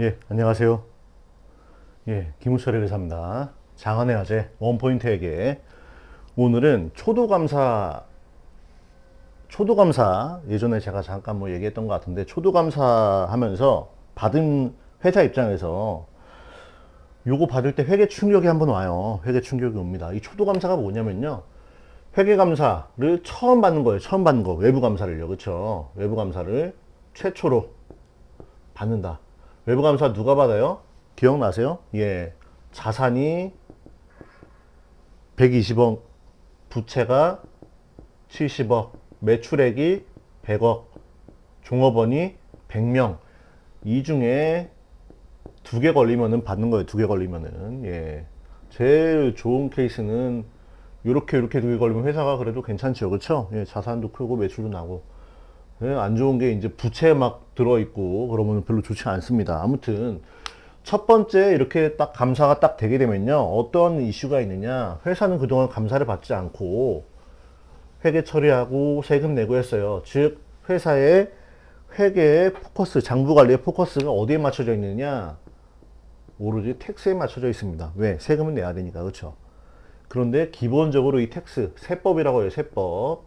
예, 안녕하세요. 예, 김우철의 회사입니다. 장안의 아재 원포인트 에게 오늘은 초도감사 초도감사 예전에 제가 잠깐 뭐 얘기했던 것 같은데 초도감사 하면서 받은 회사 입장에서 요거 받을 때 회계 충격이 한번 와요. 회계 충격이 옵니다. 이 초도감사가 뭐냐면요. 회계감사를 처음 받는 거예요. 처음 받는 거. 외부감사를요. 그쵸? 외부감사를 최초로 받는다. 외부 감사 누가 받아요? 기억나세요? 예. 자산이 120억, 부채가 70억, 매출액이 100억, 종업원이 100명. 이 중에 두 개 걸리면은 받는 거예요. 두 개 걸리면은. 예. 제일 좋은 케이스는 요렇게 요렇게 두 개 걸리면 회사가 그래도 괜찮죠. 그렇죠? 예, 자산도 크고 매출도 나고. 예, 안 좋은 게 이제 부채 막 들어있고 그러면 별로 좋지 않습니다. 아무튼 첫 번째 이렇게 딱 감사가 딱 되게 되면요. 어떤 이슈가 있느냐. 회사는 그동안 감사를 받지 않고 회계 처리하고 세금 내고 했어요. 즉 회사의 회계의 포커스, 장부 관리의 포커스가 어디에 맞춰져 있느냐? 오로지 텍스에 맞춰져 있습니다. 왜? 세금은 내야 되니까. 그렇죠? 그런데 기본적으로 이 텍스, 세법이라고 해요. 세법.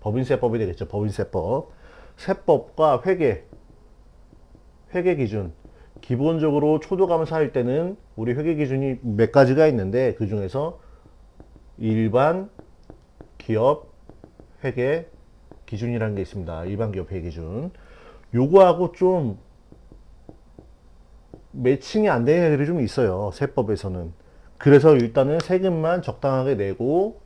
법인세법이 되겠죠. 법인세법. 세법과 회계, 회계 기준. 기본적으로 초도감사할 때는 우리 회계 기준이 몇 가지가 있는데 그 중에서 일반 기업 회계 기준이라는 게 있습니다. 일반 기업 회계 기준. 요거하고 좀 매칭이 안 되는 애들이 좀 있어요. 세법에서는. 그래서 일단은 세금만 적당하게 내고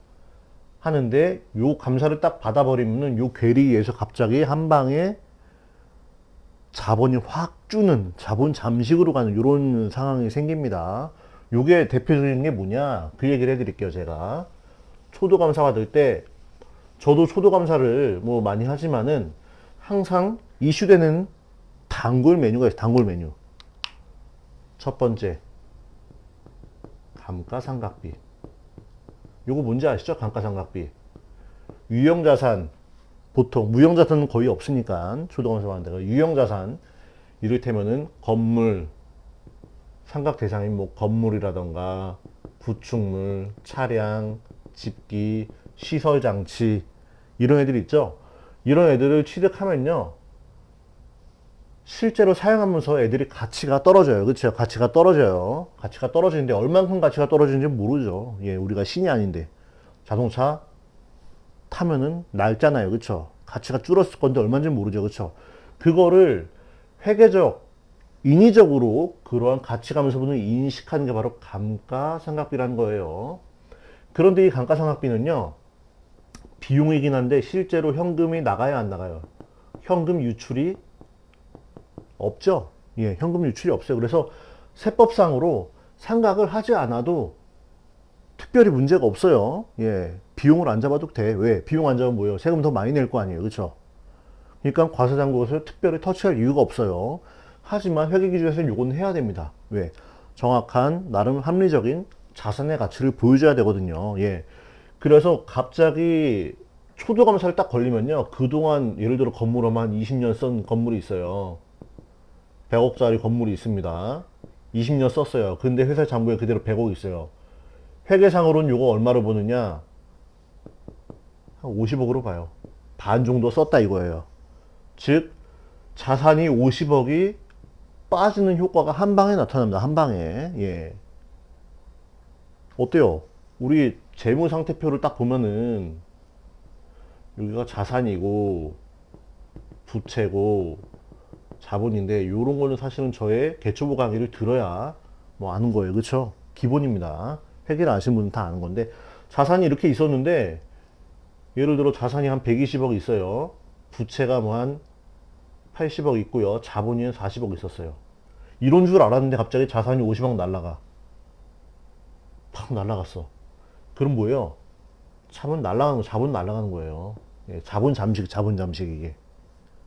하는데 요 감사를 딱 받아버리면은 요 괴리에서 갑자기 한 방에 자본이 확 주는 자본 잠식으로 가는 요런 상황이 생깁니다. 요게 대표적인 게 뭐냐? 그 얘기를 해드릴게요, 제가. 초도 감사 받을 때 저도 초도 감사를 뭐 많이 하지만은 항상 이슈되는 단골 메뉴가 있어요. 단골 메뉴. 첫 번째. 감가상각비. 요거 뭔지 아시죠? 감가상각비. 유형자산. 보통 무형자산은 거의 없으니까 초도감사 하는 데가 유형자산 이를테면은 건물 상각 대상인 뭐 건물이라던가 구축물, 차량, 집기, 시설 장치 이런 애들 있죠. 이런 애들을 취득하면요. 실제로 사용하면서 애들이 가치가 떨어져요. 그렇죠? 가치가 떨어져요. 가치가 떨어지는데 얼만큼 가치가 떨어지는지 모르죠. 예, 우리가 신이 아닌데. 자동차 타면은 낡잖아요. 그렇죠? 가치가 줄었을 건데 얼마인지 모르죠. 그렇죠? 그거를 회계적 인위적으로 그러한 가치감소분을 인식하는 게 바로 감가상각비라는 거예요. 그런데 이 감가상각비는요. 비용이긴 한데 실제로 현금이 나가요, 안 나가요? 현금 유출이 없죠. 예, 현금 유출이 없어요. 그래서 세법상으로 상각을 하지 않아도 특별히 문제가 없어요. 예, 비용을 안 잡아도 돼. 왜? 비용 안 잡으면 뭐예요? 세금 더 많이 낼 거 아니에요. 그렇죠? 그러니까 과세장국에서 특별히 터치할 이유가 없어요. 하지만 회계기준에서는 요건 해야 됩니다. 왜? 정확한 나름 합리적인 자산의 가치를 보여줘야 되거든요. 예. 그래서 갑자기 초도감사를 딱 걸리면요. 그동안 예를 들어 건물로만 20년 쓴 건물이 있어요. 100억짜리 건물이 있습니다. 20년 썼어요. 근데 회사 장부에 그대로 100억 있어요. 회계상으로는 요거 얼마로 보느냐? 한 50억으로 봐요. 반 정도 썼다 이거예요. 즉, 자산이 50억이 빠지는 효과가 한 방에 나타납니다. 한 방에. 예. 어때요? 우리 재무 상태표를 딱 보면은 여기가 자산이고 부채고 자본인데 요런 거는 사실은 저의 개초보 강의를 들어야 뭐 아는 거예요. 그렇죠? 기본입니다. 회계를 아시는 분은 다 아는 건데 자산이 이렇게 있었는데 예를 들어 자산이 한 120억 있어요. 부채가 뭐 한 80억 있고요. 자본이 한 40억 있었어요. 이런 줄 알았는데 갑자기 자산이 50억 날라가. 팍 날라갔어. 그럼 뭐예요? 자본 날라가는 거, 자본 날라가는 거예요. 예, 자본 잠식, 자본 잠식 이게.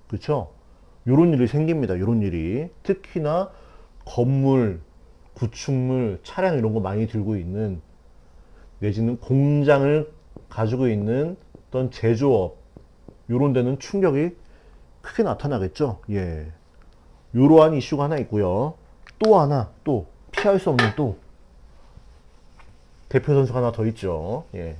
그렇죠? 요런 일이 생깁니다. 요런 일이. 특히나 건물, 구축물, 차량 이런 거 많이 들고 있는 내지는 공장을 가지고 있는 어떤 제조업 요런 데는 충격이 크게 나타나겠죠. 예. 요러한 이슈가 하나 있고요. 또 하나, 또 피할 수 없는 또 대표 선수가 하나 더 있죠. 예.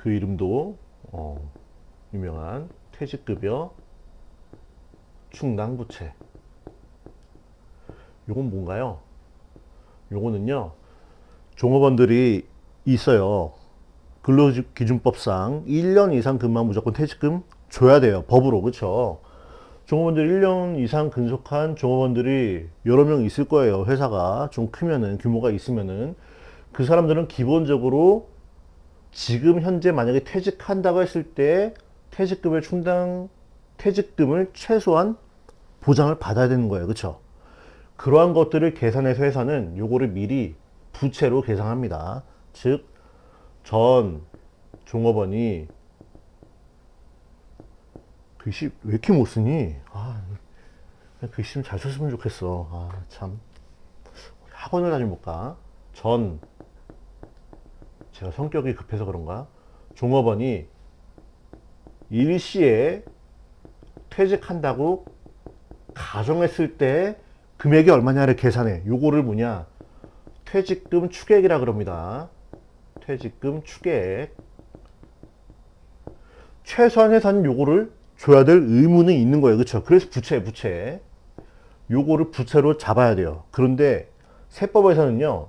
그 이름도 어, 유명한 퇴직급여 충당부채. 요건 뭔가요? 요거는요, 종업원들이 있어요. 근로기준법상 1년 이상 근무하면 무조건 퇴직금 줘야 돼요. 법으로. 그쵸? 종업원들 1년 이상 근속한 종업원들이 여러 명 있을 거예요. 회사가 좀 크면은, 규모가 있으면은. 그 사람들은 기본적으로 지금 현재 만약에 퇴직한다고 했을 때 퇴직금의 충당, 퇴직금을 최소한 보장을 받아야 되는 거예요. 그쵸? 그러한 것들을 계산해서 회사는 요거를 미리 부채로 계산합니다. 즉, 전 종업원이 글씨 왜 이렇게 못 쓰니? 아, 글씨 좀 잘 썼으면 좋겠어. 아, 참. 학원을 다녀볼까? 전, 제가 성격이 급해서 그런가? 종업원이 일시에 퇴직한다고 가정했을 때 금액이 얼마냐를 계산해. 요거를 뭐냐? 퇴직금 추계액이라 그럽니다. 퇴직금 추계액. 최소한 회사는 요거를 줘야 될 의무는 있는 거예요. 그렇죠? 그래서 부채, 부채. 요거를 부채로 잡아야 돼요. 그런데 세법에서는요.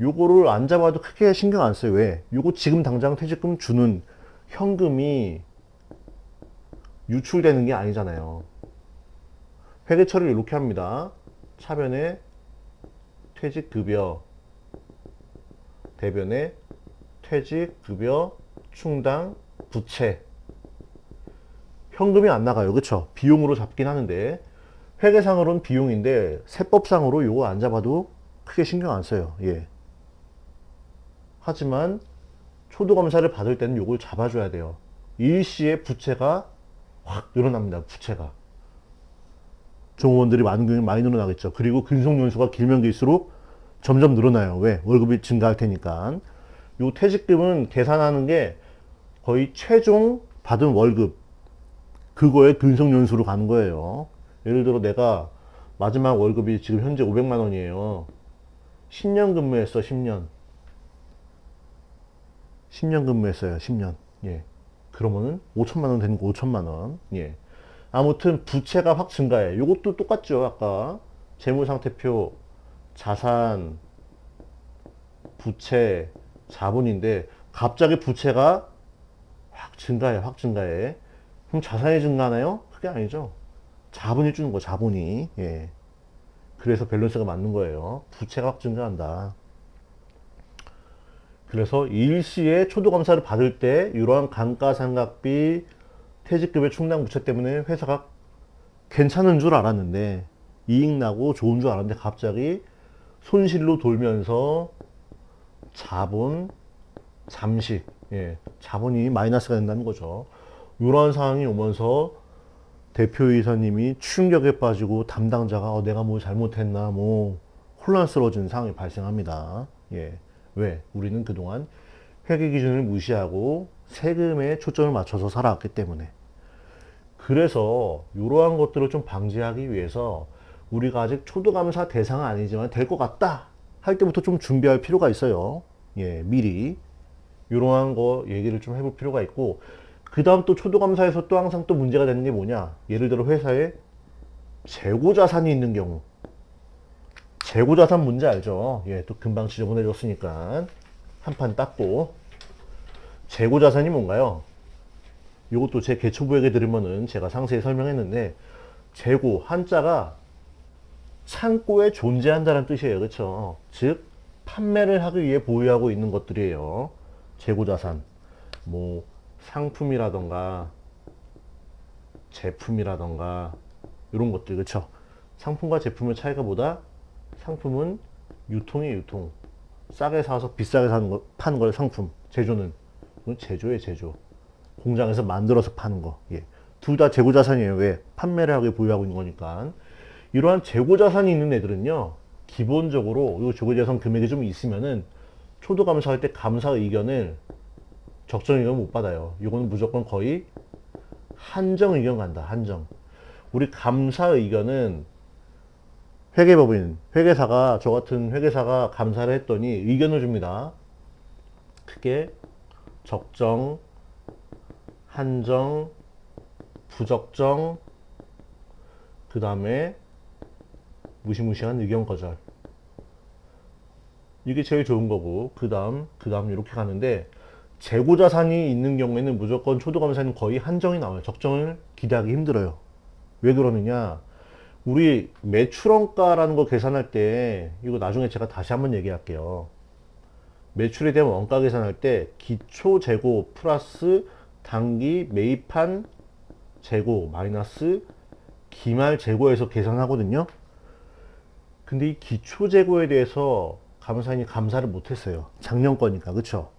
요거를 안 잡아도 크게 신경 안 써요. 왜? 요거 지금 당장 퇴직금 주는 현금이 유출되는 게 아니잖아요. 회계 처리를 이렇게 합니다. 차변에 퇴직급여, 대변에 퇴직급여, 충당, 부채. 현금이 안 나가요. 그쵸? 비용으로 잡긴 하는데, 회계상으로는 비용인데, 세법상으로 요거 안 잡아도 크게 신경 안 써요. 예. 하지만, 초도검사를 받을 때는 요걸 잡아줘야 돼요. 일시에 부채가 확 늘어납니다. 부채가. 종업원들이 경우 많이 늘어나겠죠. 그리고 근속연수가 길면 길수록 점점 늘어나요. 왜? 월급이 증가할 테니까. 요 퇴직금은 계산하는 게 거의 최종 받은 월급 그거에 근속연수로 가는 거예요. 예를 들어 내가 마지막 월급이 지금 현재 500만 원이에요. 10년 근무했어, 10년. 10년 근무했어요, 10년. 예. 그러면은 5천만 원 되는 거 5천만 원. 예. 아무튼 부채가 확 증가해. 요것도 똑같죠. 아까 재무상태표, 자산, 부채, 자본인데 갑자기 부채가 확 증가해. 확 증가해. 그럼 자산이 증가하나요? 그게 아니죠. 자본이 주는 거, 자본이. 예. 그래서 밸런스가 맞는 거예요. 부채가 확 증가한다. 그래서 일시에 초도검사를 받을 때 이러한 감가상각비, 퇴직급의 충당 부채 때문에 회사가 괜찮은 줄 알았는데 이익 나고 좋은 줄 알았는데 갑자기 손실로 돌면서 자본 잠식 예, 자본이 마이너스가 된다는 거죠. 이러한 상황이 오면서 대표이사님이 충격에 빠지고 담당자가 어, 내가 뭐 잘못했나 뭐 혼란스러워지는 상황이 발생합니다. 예. 왜? 우리는 그동안 회계 기준을 무시하고 세금에 초점을 맞춰서 살아왔기 때문에. 그래서 이러한 것들을 좀 방지하기 위해서 우리가 아직 초도감사 대상은 아니지만 될 것 같다 할 때부터 좀 준비할 필요가 있어요. 예, 미리 이러한 거 얘기를 좀 해볼 필요가 있고 그 다음 또 초도감사에서 또 항상 또 문제가 되는 게 뭐냐? 예를 들어 회사에 재고 자산이 있는 경우 재고 자산 문제 알죠? 예, 또 금방 지적을 해줬으니까 한판 땄고 재고 자산이 뭔가요? 이것도 제 개초부에게 들으면은 제가 상세히 설명했는데 재고 한자가 창고에 존재한다는 뜻이에요. 그렇죠? 즉 판매를 하기 위해 보유하고 있는 것들이에요. 재고 자산. 뭐 상품이라던가 제품이라던가 이런 것들 그렇죠? 상품과 제품의 차이가 보다 상품은 유통이 유통. 싸게 사서 비싸게 사는 거, 파는 걸 상품. 제조는 그건 제조의 제조. 공장에서 만들어서 파는 거. 예. 둘 다 재고 자산이에요. 왜? 판매를 하게 보유하고 있는 거니까. 이러한 재고 자산이 있는 애들은요. 기본적으로 이 재고 자산 금액이 좀 있으면은 초도 감사할 때 감사 의견을 적정 의견 못 받아요. 이거는 무조건 거의 한정 의견 간다. 한정. 우리 감사 의견은 회계법인, 회계사가 저 같은 회계사가 감사를 했더니 의견을 줍니다. 크게 적정, 한정, 부적정, 그 다음에 무시무시한 의견 거절. 이게 제일 좋은 거고, 그 다음, 그 다음 이렇게 가는데, 재고자산이 있는 경우에는 무조건 초도감사는 거의 한정이 나와요. 적정을 기대하기 힘들어요. 왜 그러느냐? 우리 매출원가라는 거 계산할 때, 이거 나중에 제가 다시 한번 얘기할게요. 매출에 대한 원가 계산할 때, 기초 재고 플러스 단기 매입한 재고 마이너스 기말 재고에서 계산하거든요. 근데 이 기초 재고에 대해서 감사인이 감사를 못했어요. 작년 거니까, 그쵸?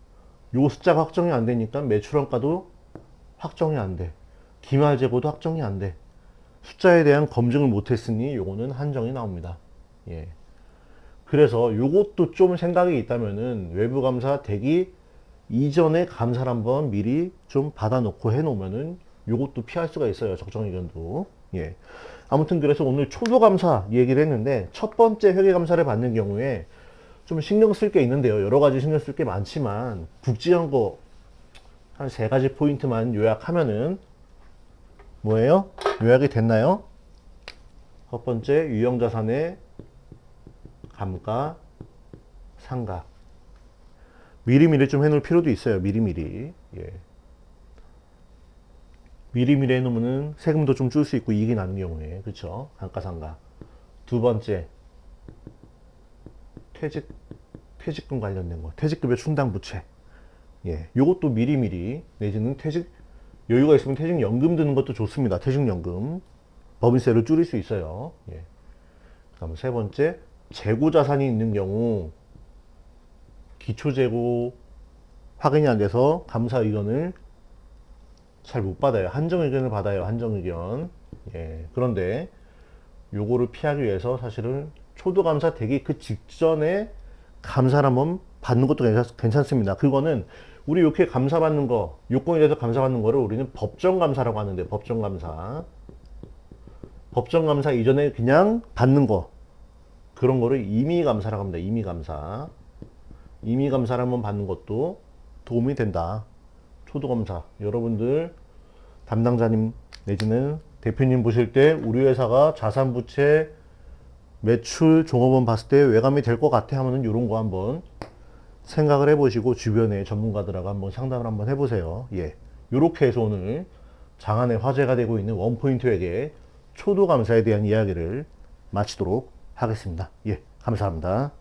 요 숫자가 확정이 안 되니까 매출원가도 확정이 안 돼. 기말 재고도 확정이 안 돼. 숫자에 대한 검증을 못했으니 요거는 한정이 나옵니다. 예. 그래서 요것도 좀 생각이 있다면은 외부 감사 되기 이전에 감사를 한번 미리 좀 받아놓고 해놓으면은 요것도 피할 수가 있어요. 적정 의견도. 예. 아무튼 그래서 오늘 초도 감사 얘기를 했는데 첫 번째 회계 감사를 받는 경우에 좀 신경 쓸 게 있는데요. 여러 가지 신경 쓸 게 많지만 국지연고 한 세 가지 포인트만 요약하면은 뭐예요? 요약이 됐나요? 첫 번째 유형자산의 감가, 상각. 미리미리 좀 해놓을 필요도 있어요. 미리미리. 예. 미리미리 해놓으면 세금도 좀 줄 수 있고 이익이 나는 경우에 그쵸? 감가상각. 두 번째 퇴직 퇴직금 관련된 거 퇴직급여 충당 부채. 예. 요것도 미리미리 내지는 퇴직 여유가 있으면 퇴직연금 드는 것도 좋습니다. 퇴직연금. 법인세를 줄일 수 있어요. 예. 그 다음에 세 번째, 재고자산이 있는 경우, 기초재고 확인이 안 돼서 감사 의견을 잘 못 받아요. 한정 의견을 받아요. 한정 의견. 예. 그런데 요거를 피하기 위해서 사실은 초도 감사 되기 그 직전에 감사를 한번 받는 것도 괜찮, 습니다 그거는 우리 이렇게 감사받는 거, 요건에 대해서 감사받는 거를 우리는 법정감사라고 하는데, 법정감사. 법정감사 이전에 그냥 받는 거. 그런 거를 임의감사라고 합니다. 임의감사. 임의감사를 한번 받는 것도 도움이 된다. 초도검사. 여러분들 담당자님 내지는 대표님 보실 때 우리 회사가 자산부채 매출 종업원 봤을 때 외감이 될 것 같아 하면은 이런 거 한번 생각을 해보시고 주변에 전문가들하고 한번 상담을 한번 해보세요. 예. 요렇게 해서 오늘 장안의 화제가 되고 있는 원포인트 회계 초도 감사에 대한 이야기를 마치도록 하겠습니다. 예. 감사합니다.